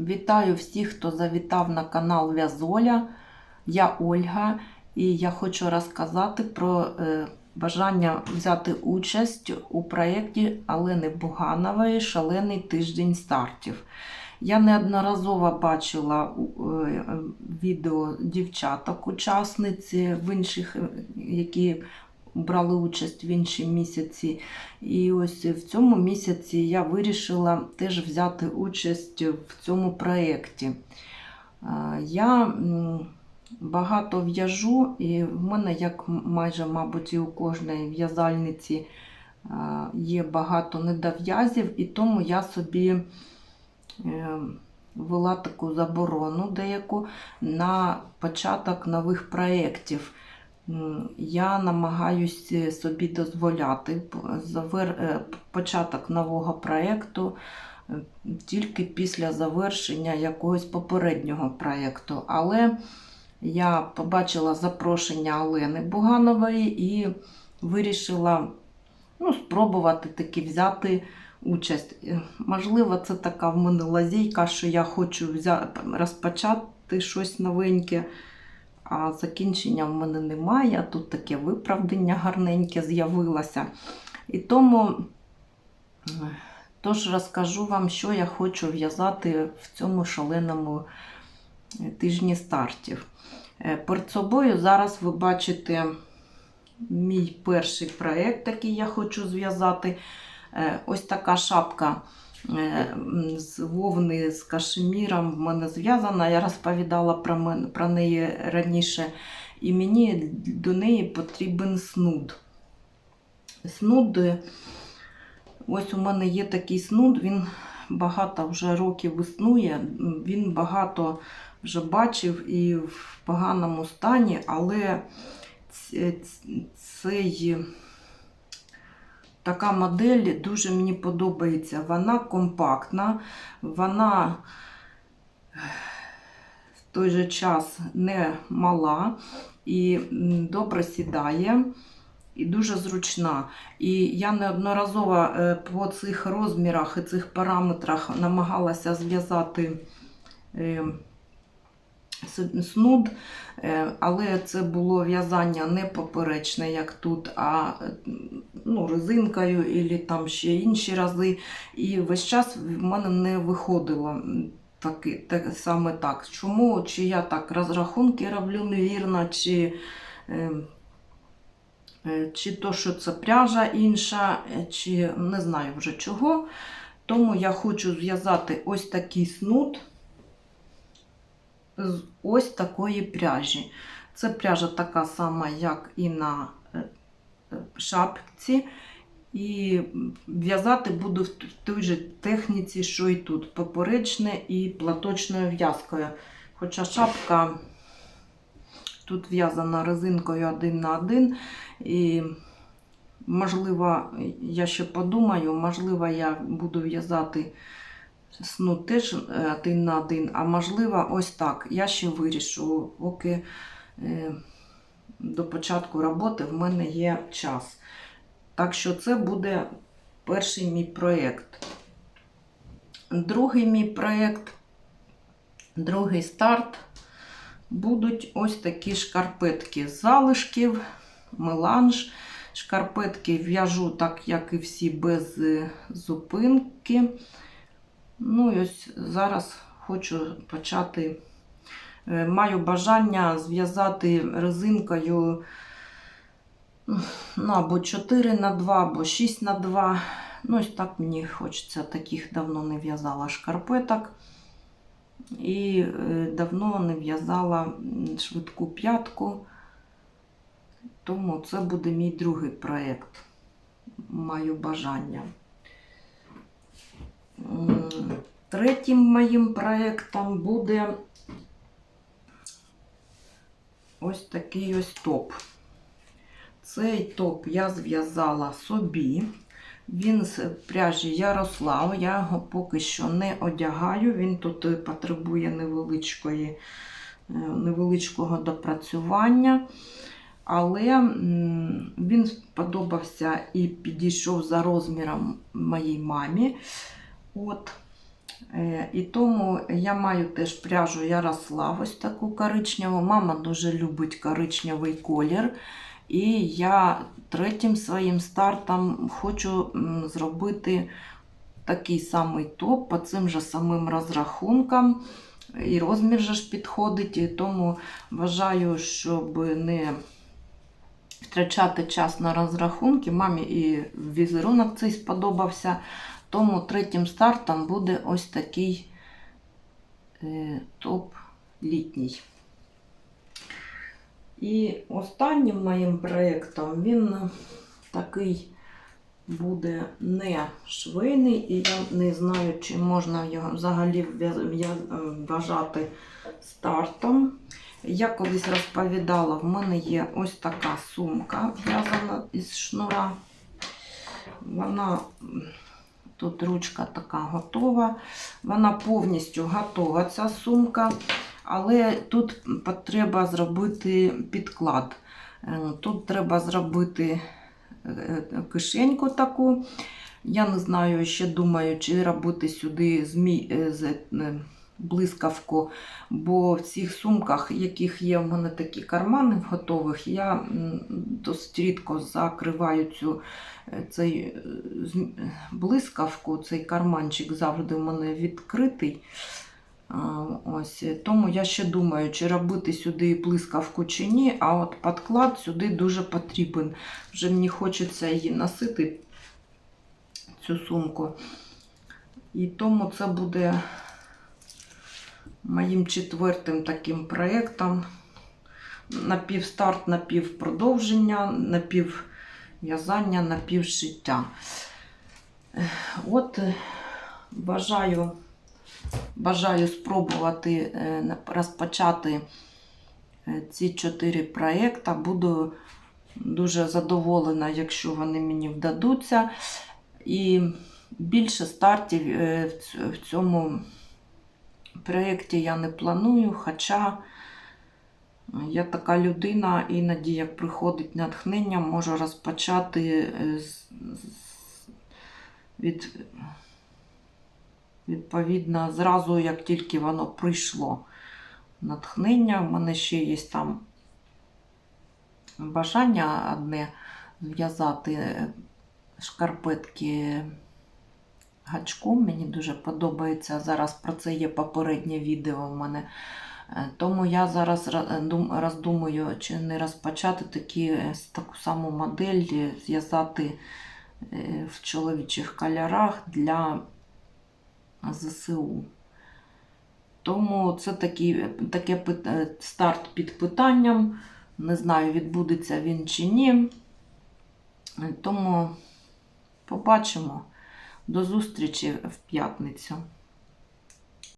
Вітаю всіх, хто завітав на канал В'язоля. Я Ольга, і я хочу розказати про е, бажання взяти участь у проєкті Олени Буганової Шалений тиждень стартів. Я неодноразово бачила е, відео дівчаток-учасниць в інших, е, які брали участь в інші місяці. І ось в цьому місяці я вирішила теж взяти участь в цьому проєкті. Я багато в'яжу, і в мене, як майже, мабуть, і у кожної в'язальниці, є багато недов'язів, і тому я собі е, ввела таку заборону деяку на початок нових проєктів. Я намагаюся собі дозволяти е, початок нового проєкту е, тільки після завершення якогось попереднього проєкту. Але я побачила запрошення Олени Буганової і вирішила ну, спробувати таки взяти участь. Е, Можливо, це така в мене лазейка, що я хочу взяти, розпочати щось новеньке а закінчення в мене немає. Тут таке виправдання гарненьке з'явилося. І тому е, тож розкажу вам, що я хочу в'язати в цьому шаленому е, тижні стартів. Е, Перед собою зараз ви бачите мій перший проєкт, який я хочу зв'язати. Ось така шапка з вовни з кашеміром в мене зв'язана. Я розповідала про, мен, про неї раніше, і мені до неї потрібен снуд. Снуд, е, ось у мене є такий снуд, він багато вже років існує, він багато вже бачив і в поганому стані, але ц- цей. Така модель дуже мені подобається. Вона компактна, вона в той же час не мала і добре сідає. І дуже зручна. І я неодноразово е, по цих розмірах і цих параметрах намагалася зв'язати е, снуд, е, але це було в'язання не поперечне, як тут, а ну, резинкою і там ще інші рази. І весь час в мене не виходило м, таки, так, саме так. Чому? Чи я так розрахунки роблю невірно, чи, е, е, чи то, що це пряжа інша, е, чи не знаю вже чого. Тому я хочу зв'язати ось такий снуд з ось такої пряжі. Це пряжа така сама, як і на е, е, шапці. І в'язати буду в той же техніці, що і тут, поперечне і платочною в'язкою. Хоча шапка тут в'язана резинкою один на один. І, можливо, я ще подумаю, можливо, я буду в'язати снуд теж е, один на один, а можливо, ось так. Я ще вирішу, поки е, до початку роботи в мене є час. Так що це буде перший мій проєкт. Другий мій проєкт, другий старт, будуть ось такі шкарпетки з залишків, меланж. Шкарпетки в'яжу так, як і всі, без е, зупинки. Ну і ось зараз хочу почати. е, Маю бажання зв'язати резинкою ну, або 4 на 2, або 6 на 2. Ну, ось так мені хочеться, таких давно не в'язала шкарпеток. І е, давно не в'язала швидку п'ятку. Тому це буде мій другий проєкт. Маю бажання. М, Третім моїм проєктом буде ось такий ось топ. Цей топ я зв'язала собі. Він з пряжі Ярослав. Я його поки що не одягаю. Він тут е, потребує невеличкої, е, невеличкого допрацювання. Але він сподобався і підійшов за розміром моїй мамі. От. Е, І тому я маю теж пряжу Ярослав, ось таку коричневу. Мама дуже любить коричневий колір. І я третім своїм стартом хочу зробити такий самий топ по цим же самим розрахункам. І розмір же ж підходить, і тому вважаю, щоб не втрачати час на розрахунки. Мамі і візерунок цей сподобався. Тому третім стартом буде ось такий е, топ літній. І останнім моїм проєктом він такий буде не швейний, і я не знаю, чи можна його взагалі е, вважати стартом. Я колись розповідала, в мене є ось така сумка в'язана із шнура. Вона тут ручка така готова. Вона повністю готова, ця сумка. Але тут треба зробити підклад. Е, Тут треба зробити е, кишеньку таку. Я не знаю, ще думаю, чи робити сюди змій, е, е, блискавку, бо в цих сумках, яких є в мене такі кармани готових, я досить рідко закриваю цю е, цей е, блискавку, цей карманчик завжди в мене відкритий. Ось, е, тому я ще думаю, чи робити сюди блискавку чи ні, а от підклад сюди дуже потрібен. Вже мені хочеться її носити, цю сумку. І тому це буде моїм четвертим таким проєктом. Напівстарт, напівпродовження, напівв'язання, напівшиття. От е, бажаю, бажаю спробувати е, розпочати е, ці чотири проєкти. Буду дуже задоволена, якщо вони мені вдадуться. І більше стартів в цьому проєкті я не планую, хоча я така людина, іноді, як приходить натхнення, можу розпочати е, від, відповідно, зразу, як тільки воно прийшло натхнення. У мене ще є там бажання одне зв'язати е, шкарпетки гачком. Мені дуже подобається. Зараз про це є попереднє відео в мене. Е, Тому я зараз роздумую, чи не розпочати такі, е, таку саму модель, е, зв'язати е, в чоловічих кольорах для ЗСУ. Тому це такі, таке е, старт під питанням. Не знаю, відбудеться він чи ні. Е, Тому побачимо. До зустрічі в п'ятницю.